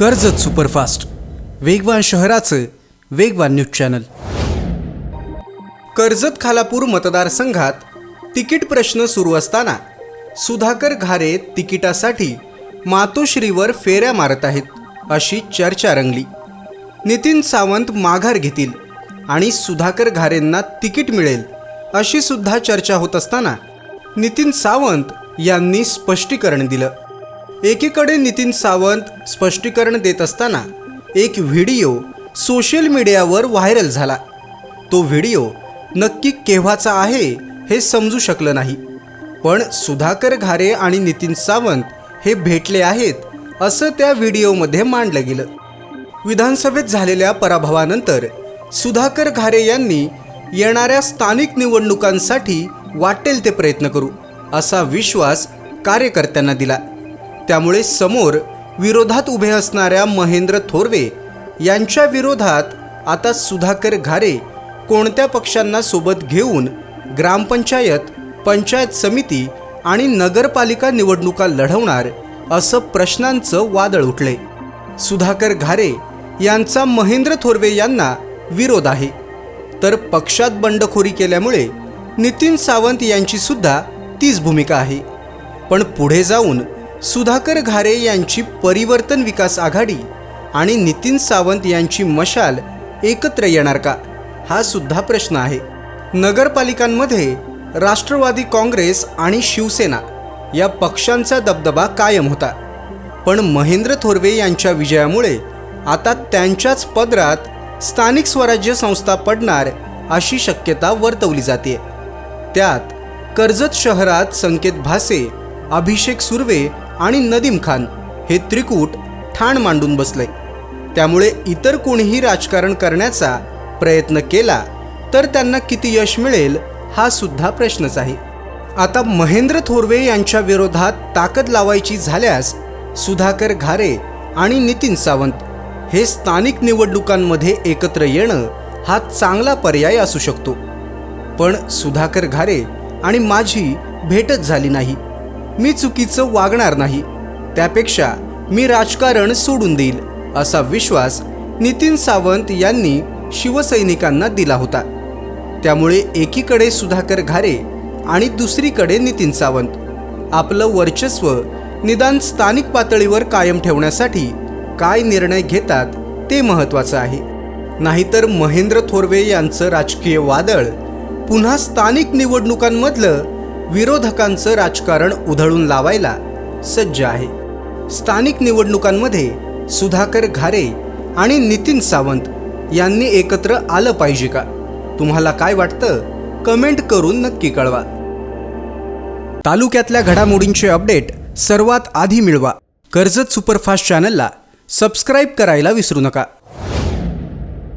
Karjat superfast. वेगवान शहराचं वेगवान न्यूज चॅनल. कर्जत खालापूर मतदारसंघात तिकीट प्रश्न सुरू असताना सुधाकर घारे तिकिटासाठी मातोश्रीवर फेऱ्या मारत आहेत अशी चर्चा रंगली. नितीन सावंत माघार घेतील आणि सुधाकर घारेंना तिकीट मिळेल अशी सुद्धा चर्चा होत असताना नितीन सावंत यांनी स्पष्टीकरण दिलं. एकीकडे नितीन सावंत स्पष्टीकरण देत असताना एक व्हिडिओ सोशल मीडियावर व्हायरल झाला. तो व्हिडिओ नक्की केव्हाचा आहे हे समजू शकलं नाही. पण सुधाकर घारे आणि नितीन सावंत हे भेटले आहेत असं त्या व्हिडिओमध्ये मांडलं गेलं. विधानसभेत झालेल्या पराभवानंतर सुधाकर घारे यांनी येणाऱ्या स्थानिक निवडणुकांसाठी वाटेल ते प्रयत्न करू असा विश्वास कार्यकर्त्यांना दिला. त्यामुळे समोर विरोधात उभे असणाऱ्या महेंद्र थोरवे यांच्या विरोधात आता सुधाकर घारे कोणत्या पक्षांना सोबत घेऊन ग्रामपंचायत पंचायत समिती आणि नगरपालिका निवडणुका लढवणार असं प्रश्नांचं वादळ उठले. सुधाकर घारे यांचा महेंद्र थोरवे यांना विरोध आहे. तर पक्षात बंडखोरी केल्यामुळे नितीन सावंत यांची सुद्धा तीच भूमिका आहे. पण पुढे जाऊन सुधाकर घारे यांची परिवर्तन विकास आघाडी आणि नितीन सावंत यांची मशाल एकत्र येणार का? हा सुद्धा प्रश्न आहे. नगरपालिकांमध्ये राष्ट्रवादी काँग्रेस आणि शिवसेना या पक्षांचा दबदबा कायम होता. पण महेंद्र थोरवे यांच्या विजयामुळे आता त्यांच्याच पदरात स्थानिक स्वराज्य संस्था पडणार अशी शक्यता वर्तवली जाते त्यात कर्जत शहरात संकेत भासे अभिषेक सुर्वे आणि नदीम खान हे त्रिकूट ठाण मांडून बसले. त्यामुळे इतर कोणीही राजकारण करण्याचा प्रयत्न केला तर त्यांना किती यश मिळेल हा सुद्धा प्रश्नच आहे. आता महेंद्र थोरवे यांच्या विरोधात ताकद लावायची झाल्यास सुधाकर घारे आणि नितीन सावंत हे स्थानिक निवडणुकांमध्ये एकत्र येणं हा चांगला पर्याय असू शकतो. पण सुधाकर घारे आणि माझी भेटच झाली नाही. मी चुकीचं वागणार नाही. त्यापेक्षा मी राजकारण सोडून देईल असा विश्वास नितीन सावंत यांनी शिवसैनिकांना दिला होता. त्यामुळे एकीकडे सुधाकर घारे आणि दुसरीकडे नितीन सावंत. आपलं वर्चस्व निदान स्थानिक पातळीवर कायम ठेवण्यासाठी काय निर्णय घेतात ते महत्त्वाचं आहे. नाहीतर महेंद्र थोरवे यांचं राजकीय वादळ पुन्हा स्थानिक निवडणुकांमधलं विरोधकांचं राजकारण उधळून लावायला सज्ज आहे. स्थानिक निवडणुकांमध्ये सुधाकर घारे आणि नितीन सावंत यांनी एकत्र आलं पाहिजे का? तुम्हाला काय वाटतं? कमेंट करून नक्की कळवा. तालुक्यातल्या घडामोडींचे अपडेट सर्वात आधी मिळवा. कर्जत सुपरफास्ट चॅनलला सबस्क्राईब करायला विसरू नका.